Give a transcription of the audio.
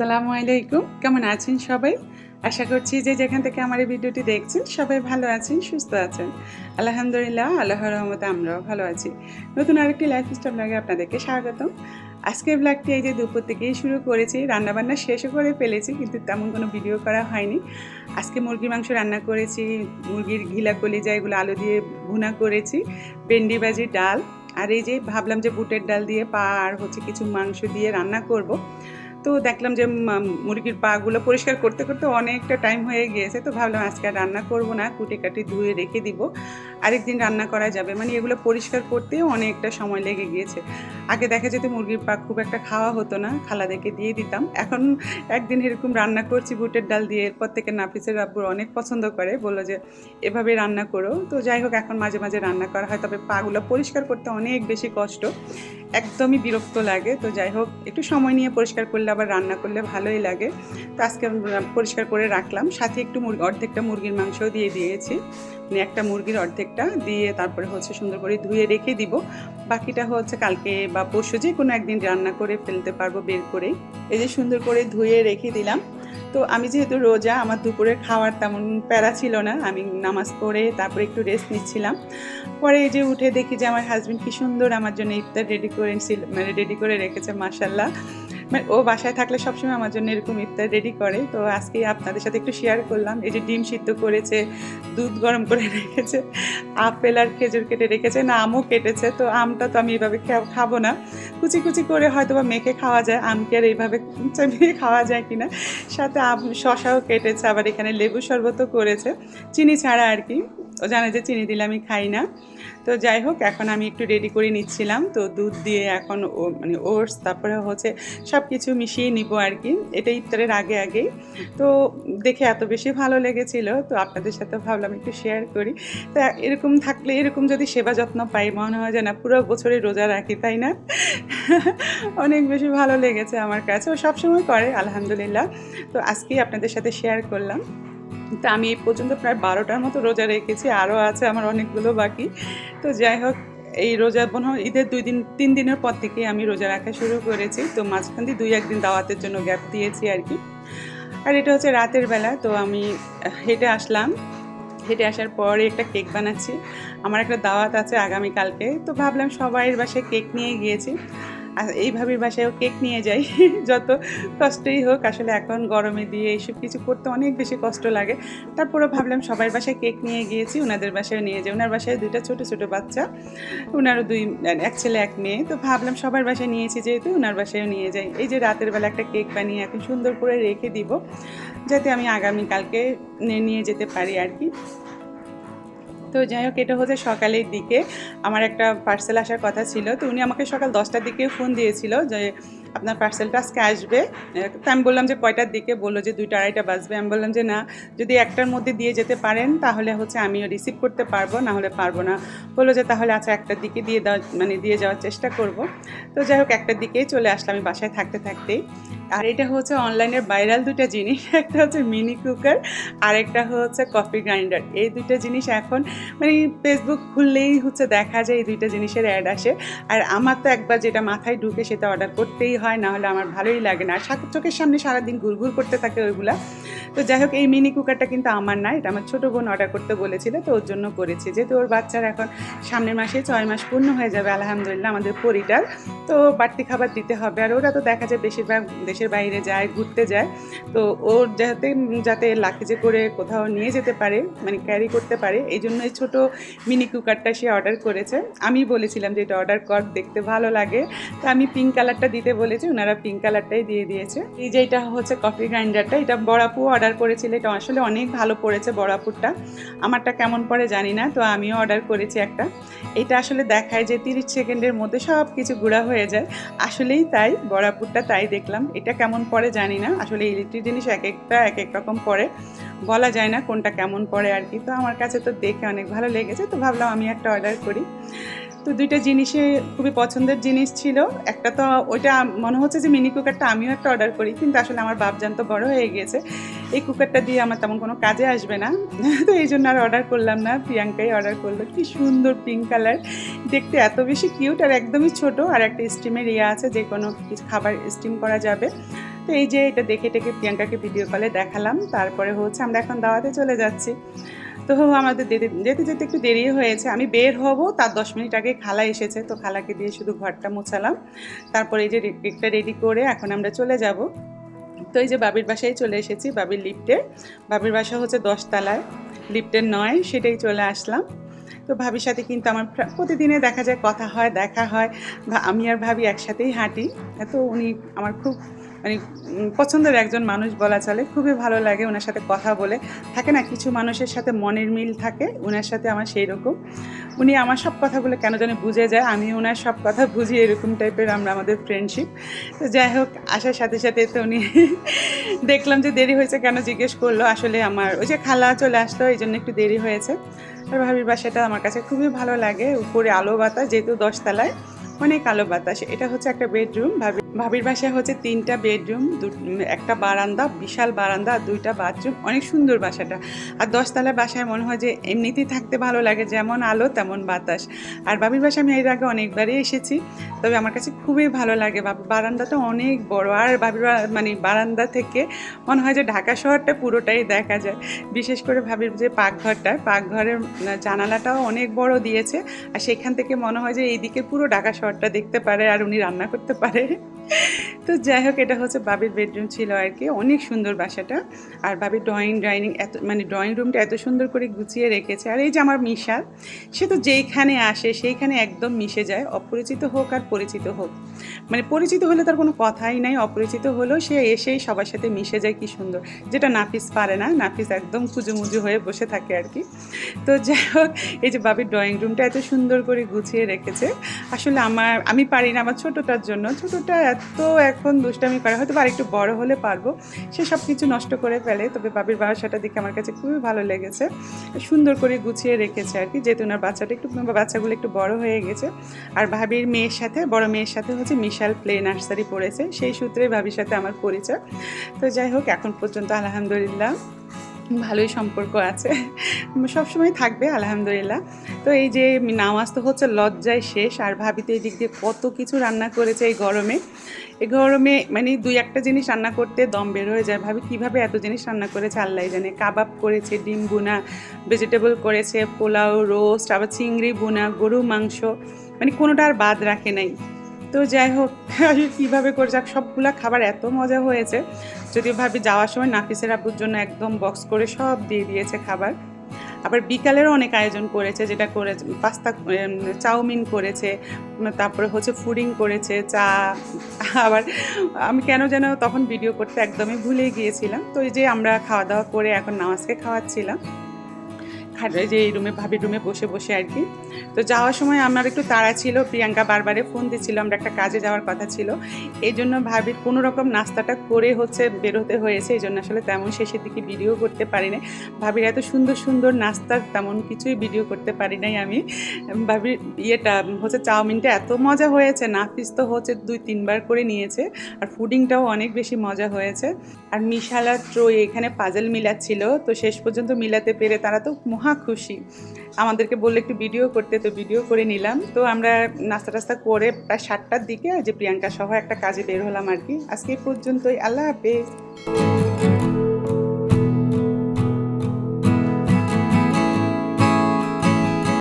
আসসালামু আলাইকুম। কেমন আছেন সবাই? আশা করছি যে যেখান থেকে আমার এই ভিডিওটি দেখছেন, সবাই ভালো আছেন, সুস্থ আছেন। আলহামদুলিল্লাহ আল্লাহ রহমতে আমরাও ভালো আছি। নতুন আরেকটি লাইফ স্টাইল ব্লগে আপনাদেরকে স্বাগতম। আজকের ব্লগটি এই যে দুপুর থেকেই শুরু করেছি, রান্নাবান্না শেষও করে ফেলেছি, কিন্তু তেমন কোনো ভিডিও করা হয়নি। আজকে মুরগির মাংস রান্না করেছি, মুরগির ঘিলা কলিজা, এগুলো আলু দিয়ে ভুনা করেছি, ভেন্ডি ভাজি, ডাল। আর এই যে ভাবলাম যে বুটের ডাল দিয়ে পা আর হচ্ছে কিছু মাংস দিয়ে রান্না করব। তো দেখলাম যে মুরগির পাগুলো পরিষ্কার করতে করতে অনেকটা টাইম হয়ে গিয়েছে। তো ভাবলাম আজকে আর রান্না করব না কুটে কাটি ধুয়ে রেখে দিব। আরেকদিন রান্না করা যাবে। মানে এগুলো পরিষ্কার করতেও অনেকটা সময় লেগে গিয়েছে। আগে দেখা যেত মুরগির পা খুব একটা খাওয়া হতো না, খালাদেরকে দিয়ে দিতাম। এখন একদিন এরকম রান্না করছি বুটের ডাল দিয়ে। এরপর থেকে নাফিসের আব্বুর অনেক পছন্দ করে। বলল যে, এভাবে রান্না করো। তো যাই হোক, এখন মাঝে মাঝে রান্না করা হয়। তবে পাগুলো পরিষ্কার করতে অনেক বেশি কষ্ট। একদমই বিরক্ত লাগে। তো যাই হোক, একটু সময় নিয়ে পরিষ্কার করলে আবার রান্না করলে ভালোই লাগে। তো আজকে পরিষ্কার করে রাখলাম। সাথে একটু মুরগি, অর্ধেকটা মুরগির মাংসও দিয়ে দিয়েছি। মানে একটা মুরগির অর্ধেকটা দিয়ে তারপরে হচ্ছে সুন্দর করে ধুয়ে রেখে দিব। বাকিটা হচ্ছে কালকে বা পরশু যে কোনো একদিন রান্না করে ফেলতে পারব বের করেই এই যে সুন্দর করে ধুয়ে রেখে দিলাম। তো আমি যেহেতু রোজা, আমার দুপুরে খাওয়ার তেমন প্যারা ছিল না। আমি নামাজ পড়ে তারপরে একটু রেস্ট নিচ্ছিলাম। পরে এই যে উঠে দেখি যে আমার হাজব্যান্ড কি সুন্দর আমার জন্য ইফতার রেডি মানে রেডি করে রেখেছে মাসাল্লাহ মানে ও বাসায় থাকলে সবসময় আমার জন্য এরকম ইফতার রেডি করে। তো আজকে আপনাদের সাথে একটু শেয়ার করলাম। এই যে ডিম সিদ্ধ করেছে, দুধ গরম করে রেখেছে, আপেল আর খেজুর কেটে রেখেছে, না, আমও কেটেছে, তো আমটা তো আমি এভাবে খাব না। কুচি কুচি করে হয়তো বা মেখে খাওয়া যায় আমকে আর এইভাবে চাবিয়ে খাওয়া যায় কিনা। সাথে আম শশাও কেটেছে, আবার এখানে লেবু শরবতও করেছে। চিনি ছাড়া আর কি। ও জানে যে চিনি দিলে আমি খাই না। তো যাই হোক এখন আমি একটু রেডি করে নিচ্ছিলাম। তো দুধ দিয়ে এখন ও মানে ওটস, তারপরে হচ্ছে সব কিছু মিশিয়ে নিব আর কি এটা ইফতারের আগে আগেই। তো দেখে এত বেশি ভালো লেগেছিল, তো আপনাদের সাথে ভাবলাম একটু শেয়ার করি। তা এরকম থাকলে, এরকম যদি সেবা যত্ন পাই, মনে হয় যে না পুরো বছরে রোজা রাখি, তাই না? অনেক বেশি ভালো লেগেছে আমার কাছে। ও সবসময় করে, আলহামদুলিল্লাহ। তো আজকেই আপনাদের সাথে শেয়ার করলাম। তো আমি এই পর্যন্ত প্রায় বারোটার মতো রোজা রেখেছি, আরও আছে আমার অনেকগুলো বাকি। তো যাই হোক, এই রোজা হয় ঈদের দুই দিন, তিন দিনের পর থেকে আমি রোজা রাখা শুরু করেছি। তো মাঝখান দিয়ে দুই, একদিন দাওয়াতের জন্য গ্যাপ দিয়েছি আর কি। আর এটা হচ্ছে রাতের বেলা, তো আমি হেঁটে আসলাম। হেঁটে আসার পরে একটা কেক বানাচ্ছি। আমার একটা দাওয়াত আছে আগামীকালকে। তো ভাবলাম সবাইয়ের বাসায় কেক নিয়ে গিয়েছি। এইভাবে বাসায়ও কেক নিয়ে যাই। যত কষ্টই হোক, আসলে এখন গরমে দিয়ে এইসব কিছু করতে অনেক বেশি কষ্ট লাগে। তারপরে ভাবলাম সবাই বাসায় কেক নিয়ে গিয়েছি ওনাদের বাসায় নিয়ে যাই। ওনার বাসায় দুইটা ছোট ছোট বাচ্চা ওনারও দুই, এক ছেলে, এক মেয়ে। তো ভাবলাম সবার বাসায় নিয়েছি যেহেতু ওনার বাসায়ও নিয়ে যাই। এই যে রাতের বেলা একটা কেক বানিয়ে এখন সুন্দর করে রেখে দিব, যাতে আমি আগামীকালকে নিয়ে যেতে পারি আর কি। তো যাই হোক, এটা হচ্ছে সকালের দিকে। আমার একটা পার্সেল আসার কথা ছিল, তো উনি আমাকে সকাল দশটার দিকে ফোন দিয়েছিল যে, আপনার পার্সেলটা আজকে আসবে? তো আমি বললাম যে, কয়টার দিকে? বলল যে, দুইটা আড়াইটা বাজবে। আমি বললাম যে, না, যদি একটার মধ্যে দিয়ে যেতে পারেন, তাহলে হচ্ছে আমিও রিসিভ করতে পারব না হলে পারব না। বলল যে, তাহলে আচ্ছা একটার দিকে দিয়ে দেওয়া মানে দিয়ে যাওয়ার চেষ্টা করব। তো যাই হোক, একটার দিকেই চলে আসলাম, আমি বাসায় থাকতে থাকতেই। আর এটা হচ্ছে অনলাইনের ভাইরাল দুটো জিনিস, একটা হচ্ছে মিনি কুকার আর একটা হচ্ছে কফি গ্রাইন্ডার। এই দুটো জিনিস এখন মানে ফেসবুক খুললেই হচ্ছে দেখা যায় এই দুইটা জিনিসের অ্যাড আসে। আর আমার তো একবার যেটা মাথায় ঢুকে সেটা অর্ডার করতেই হয় না হলে আমার ভালোই লাগে না। আর চোখের সামনে সারাদিন ঘুরঘুর করতে থাকে ওইগুলা। তো যাই হোক, এই মিনি কুকারটা কিন্তু আমার না, এটা আমার ছোটো বোন অর্ডার করতে বলেছিল, তো ওর জন্য করেছি। যেহেতু ওর বাচ্চার এখন সামনের মাসে ছয় মাস পূর্ণ হয়ে যাবে, আলহামদুলিল্লাহ, আমাদের পরিটার। তো বাড়তি খাবার দিতে হবে। আর ওরা তো দেখা যায় বেশিরভাগ দেশের বাইরে যায়, ঘুরতে যায়। তো ওর যাতে যাতে লাকিজে করে কোথাও নিয়ে যেতে পারে মানে ক্যারি করতে পারে, এই জন্য এই ছোটো মিনি কুকারটা সে অর্ডার করেছে। আমি বলেছিলাম যে এটা অর্ডার কর, দেখতে ভালো লাগে। তো আমি পিঙ্ক কালারটা দিতে বলেছি, ওনারা পিঙ্ক কালারটাই দিয়ে দিয়েছে। এই যে এটা হচ্ছে কফি গ্রাইন্ডারটা এটা বড়াপু অর্ডার করেছিল, এটা আসলে অনেক ভালো পড়েছে বড়াপুরটা। আমারটা কেমন পড়ে জানি না, তো আমিও অর্ডার করেছি একটা। এটা আসলে দেখায় যে তিরিশ সেকেন্ডের মধ্যে সব কিছু গুঁড়া হয়ে যায়। আসলেই তাই, বড়াপুরটা তাই দেখলাম। এটা কেমন পড়ে জানি না। আসলে ইলেকট্রিক জিনিস এক একটা, এক এক রকম পড়ে বলা যায় না কোনটা কেমন পড়ে আর কি। তো আমার কাছে তো দেখে অনেক ভালো লেগেছে। তো ভাবলাম আমি একটা অর্ডার করি। তো দুইটা জিনিসে খুবই পছন্দের জিনিস ছিল। একটা তো ওইটা মনে হচ্ছে যে মিনি কুকারটা আমিও একটা অর্ডার করি, কিন্তু আসলে আমার বাপজান তো বড় হয়ে গেছে। এই কুকারটা দিয়ে আমার তেমন কোনো কাজে আসবে না। তো এই জন্য আর অর্ডার করলাম না, প্রিয়াঙ্কাই অর্ডার করল। কি সুন্দর পিঙ্ক কালার দেখতে এত বেশি কিউট আর একদমই ছোট আর একটা স্টিমের ইয়ে আছে, যে কোনো কিছু খাবার স্টিম করা যাবে। তো এই যে এটা দেখে টেকে প্রিয়াঙ্কাকে ভিডিও কলে দেখালাম। তারপরে হচ্ছে আমরা এখন দাওয়াতে চলে যাচ্ছি। তো আমাদের যেতে যেতে একটু দেরি হয়েছে। আমি বের হব, তার দশ মিনিট আগে খালা এসেছে, তো খালাকে দিয়ে শুধু ঘরটা মোছালাম। তারপরে এই যে কেকটা রেডি করে এখন আমরা চলে যাব। তো এই যে বাবির বাসায় চলে এসেছি, বাবির লিফটে বাবির বাসা হচ্ছে দশতলায় লিফটের নয়, সেটাই চলে আসলাম। তো ভাবির সাথে কিন্তু আমার প্রতিদিনে দেখা যায়, কথা হয়, দেখা হয়। আমি আর ভাবি একসাথেই হাঁটি। তো উনি আমার খুব মানে পছন্দের একজন মানুষ বলা চলে, খুবই ভালো লাগে ওনার সাথে কথা বলে। থাকে না, কিছু মানুষের সাথে মনের মিল থাকে ওনার সাথে আমার সেই রকম। উনি আমার সব কথাগুলো কেন জানি বুঝে যায়, আমি ওনার সব কথা বুঝি, এরকম টাইপের আমরা আমাদের ফ্রেন্ডশিপ তো যাই হোক, আসার সাথে সাথে তো উনি দেখলাম যে দেরি হয়েছে, কেন জিজ্ঞেস করল? আসলে আমার ওই যে খালা চলে আসলো, এই জন্য একটু দেরি হয়েছে। আর ভাবির বাসাটা আমার কাছে খুবই ভালো লাগে, উপরে আলো বাতাস, যেহেতু দশতলায়, অনেক আলো বাতাস। এটা হচ্ছে একটা বেডরুম ভাবি ভাবির বাসায় হচ্ছে তিনটা বেডরুম একটা বারান্দা, বিশাল বারান্দা আর দুইটা বাথরুম, অনেক সুন্দর বাসাটা। আর দশতলা বাসায় মনে হয় যে এমনিতেই থাকতে ভালো লাগে, যেমন আলো তেমন বাতাস। আর বাবির বাসায় আমি এর আগে অনেকবারই এসেছি, তবে আমার কাছে খুবই ভালো লাগে। বারান্দাটা অনেক বড়। আর ভাবির মানে বারান্দা থেকে মনে হয় যে ঢাকা শহরটা পুরোটাই দেখা যায়। বিশেষ করে ভাবির যে পাকঘরটা, পাকঘরের জানালাটাও অনেক বড় দিয়েছে। আর সেখান থেকে মনে হয় যে এইদিকে পুরো ঢাকা শহরটা দেখতে পারে, আর উনি রান্না করতে পারে। তো যাই হোক, এটা হচ্ছে বাবির বেডরুম ছিল আর কি। অনেক সুন্দর বাসাটা। আর বাবির ড্রয়িং ডাইনিং এত মানে ড্রয়িং রুমটা এত সুন্দর করে গুছিয়ে রেখেছে। আর এই যে আমার মিশা সে তো যেইখানে আসে সেইখানে একদম মিশে যায়, অপরিচিত হোক আর পরিচিত হোক। মানে পরিচিত হলে তার কোনো কথাই নাই, অপরিচিত হলেও সে এসেই সবার সাথে মিশে যায়, কি সুন্দর। যেটা নাফিস পারে না, নাফিস একদম কুজুমুজু হয়ে বসে থাকে আর কি। তো যাই হোক, এই যে বাবির ড্রয়িং রুমটা এত সুন্দর করে গুছিয়ে রেখেছে। আসলে আমার, আমি পারি না আমার ছোটোটার জন্য। ছোটোটা এত এখন দুষ্টামি করে, হয়তো বা একটু বড় হলে পারব। সে সব কিছু নষ্ট করে ফেলে, তবে বাবির বাসাটা দেখে আমার কাছে খুবই ভালো লেগেছে। সুন্দর করে গুছিয়ে রেখেছে আর কি, যেহেতু ওনার বাচ্চাটা একটু, বাচ্চাগুলো একটু বড় হয়ে গেছে। আর ভাবির মেয়ের সাথে, বড় মেয়ের সাথে হচ্ছে মিশাল প্লে নার্সারি পড়েছে, সেই সূত্রে ভাবির সাথে আমার পরিচয়। তো যাই হোক, এখন পর্যন্ত আলহামদুলিল্লাহ ভালোই সম্পর্ক আছে। সবসময় থাকবে, আলহামদুলিল্লাহ। তো এই যে নামাজ তো হচ্ছে লজ্জায় শেষ, আর ভাবিতে এই দিক দিয়ে কত কিছু রান্না করেছে এই গরমে। এই গরমে মানে দুই একটা জিনিস রান্না করতে দম বের হয়ে যায়। ভাবি কীভাবে এত জিনিস রান্না করেছে আল্লাহ জানে। কাবাব করেছে, ডিম বুনা ভেজিটেবল করেছে, পোলাও রোস্ট আবার চিংড়ি বুনা গরু মাংস মানে কোনোটা আর বাদ রাখে নাই। তো যাই হোক কীভাবে করে যাক, সবগুলা খাবার এত মজা হয়েছে। যদিও ভাবি যাওয়ার সময় নাফিসের আব্বুর জন্য একদম বক্স করে সব দিয়ে দিয়েছে খাবার। আবার বিকালেরও অনেক আয়োজন করেছে, যেটা করে, পাস্তা চাউমিন করেছে তারপরে হচ্ছে ফুডিং করেছে, চা, আবার আমি কেন যেন তখন ভিডিও করতে একদমই ভুলে গিয়েছিলাম। তো এই যে আমরা খাওয়া দাওয়া করে এখন নামাজকে খাওয়াচ্ছিলাম। খাটে যে এই রুমে ভাবির রুমে বসে বসে আর কি। তো যাওয়ার সময় আমার একটু তাড়া ছিল, প্রিয়াঙ্কা বারবারে ফোন দিচ্ছিল, আমরা একটা কাজে যাওয়ার কথা ছিল। এই জন্য ভাবির কোনো রকম নাস্তাটা করে হচ্ছে বেরোতে হয়েছে, এই জন্য আসলে তেমন শেষের দিকে ভিডিও করতে পারি নাই ভাবির এত সুন্দর সুন্দর নাস্তার তেমন কিছুই ভিডিও করতে পারি নাই আমি। ভাবির ইয়েটা, হচ্ছে চাউমিনটা এত মজা হয়েছে নাফিস তো হচ্ছে দুই, তিনবার করে নিয়েছে, আর ফুডিংটাও অনেক বেশি মজা হয়েছে। আর মিশালা ট্রই এখানে পাজল মিলাচ্ছিল, তো শেষ পর্যন্ত মিলাতে পেরে তারা তো মহা খুশি। আমাদেরকে বললে একটু ভিডিও করতে, তো ভিডিও করে নিলাম। তো আমরা নাস্তা টাস্তা করে প্রায় সাতটার দিকে যে প্রিয়াঙ্কা সহ একটা কাজে বের হলাম আর কি। আজকে পর্যন্তই। আল্লাহ হাফেজ।